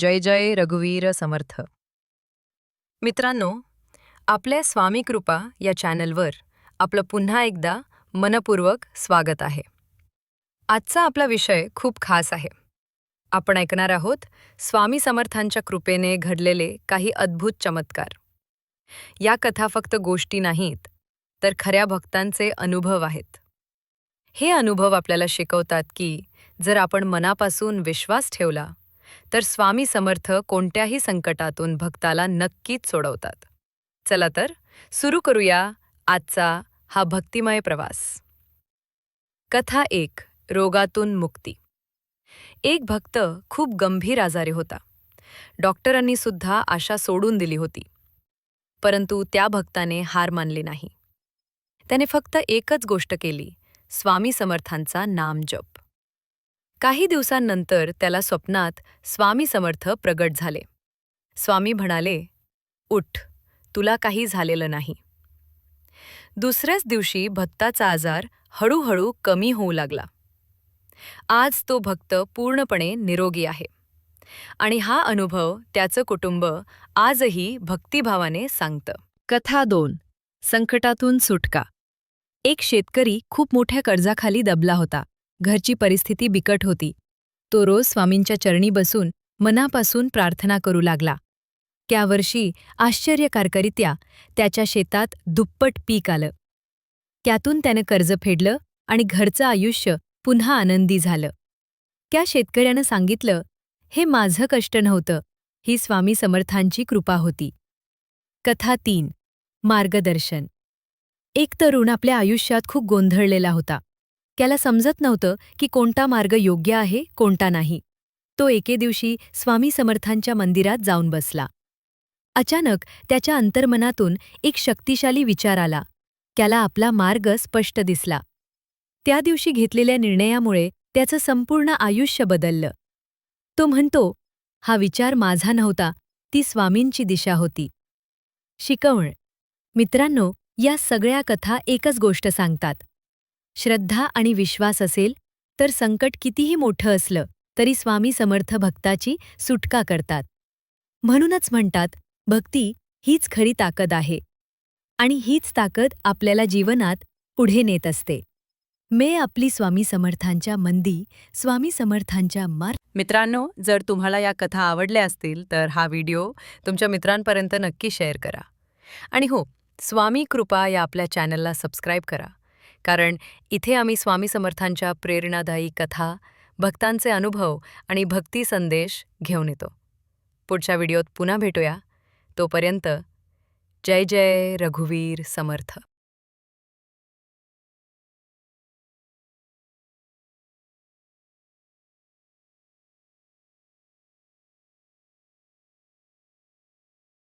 जय जय रघुवीर समर्थ. मित्रांनो आपल्या स्वामी कृपा या चॅनलवर आपलं पुन्हा एकदा मनपूर्वक स्वागत आहे. आजचा आपला विषय खूप खास आहे. आपण ऐकणार आहोत स्वामी समर्थांच्या कृपेने घडलेले काही अद्भुत चमत्कार. या कथा फक्त गोष्टी नाहीत तर खऱ्या भक्तांचे अनुभव आहेत. हे अनुभव आपल्याला शिकवतात की जर आपण मनापासून विश्वास ठेवला तर स्वामी समर्थ कोणत्याही संकटातून भक्ताला नक्कीच सोडवतात. चला तर सुरू करूया आजचा हा भक्तिमय प्रवास. कथा एक रोगातून मुक्ती. एक भक्त खूप गंभीर आजारी होता. डॉक्टरांनी सुद्धा आशा सोडून दिली होती. परंतु त्या भक्ताने हार मानली नाही. त्याने फक्त एकच गोष्ट केली स्वामी समर्थांचा नाम जप काही दिवसांनंतर त्याला स्वप्नात स्वामी समर्थ प्रगट झाले. स्वामी म्हणाले उठ तुला काही झालेलं नाही. दुसऱ्याच दिवशी भक्ताचा आजार हळूहळू कमी होऊ लागला. आज तो भक्त पूर्णपणे निरोगी आहे. आणि हा अनुभव त्याचं कुटुंब आजही भक्तिभावाने सांगतं. कथा दोन. संकटातून सुटका. एक शेतकरी खूप मोठ्या कर्जाखाली दबला होता. घरची परिस्थिती बिकट होती. तो रोज स्वामींच्या चरणी बसून मनापासून प्रार्थना करू लागला. त्या वर्षी आश्चर्यकारकरित्या त्याच्या शेतात दुप्पट पीक आलं. त्यातून त्यानं कर्ज फेडलं आणि घरचं आयुष्य पुन्हा आनंदी झालं. त्या शेतकऱ्यानं सांगितलं हे माझं कष्ट नव्हतं. ही स्वामी समर्थांची कृपा होती. कथा तीन. मार्गदर्शन. एक तरुण आपल्या आयुष्यात खूप गोंधळलेला होता. त्याला समजत नव्हतं की कोणता मार्ग योग्य आहे कोणता नाही. तो एके दिवशी स्वामी समर्थांच्या मंदिरात जाऊन बसला. अचानक त्याच्या अंतर्मनातून एक शक्तिशाली विचार आला. त्याला आपला मार्ग स्पष्ट दिसला. त्या दिवशी घेतलेल्या निर्णयामुळे त्याचं संपूर्ण आयुष्य बदललं. तो म्हणतो हा विचार माझा नव्हता ती स्वामींची दिशा होती. शिकवण. मित्रांनो या सगळ्या कथा एकच गोष्ट सांगतात. श्रद्धा आणि विश्वास असेल तर संकट कितीही मोठं असलं तरी स्वामी समर्थ भक्ताची सुटका करतात. म्हणूनच म्हणतात भक्ती हीच खरी ताकद आहे आणि हीच ताकद आपल्याला जीवनात पुढे नेत असते. मे आपली स्वामी समर्थांच्या मंदी स्वामी समर्थांच्या मार मित्रांनो जर तुम्हाला या कथा आवडल्या असतील तर हा व्हिडिओ तुमच्या मित्रांपर्यंत नक्की शेअर करा. आणि हो स्वामी कृपा या आपल्या चॅनलला सबस्क्राईब करा. कारण इथे आम्ही स्वामी समर्थांच्या प्रेरणादायी कथा भक्तांचे अनुभव आणि भक्ती संदेश घेऊन येतो. पुढच्या व्हिडिओत पुन्हा भेटूया. तोपर्यंत जय जय रघुवीर समर्थ.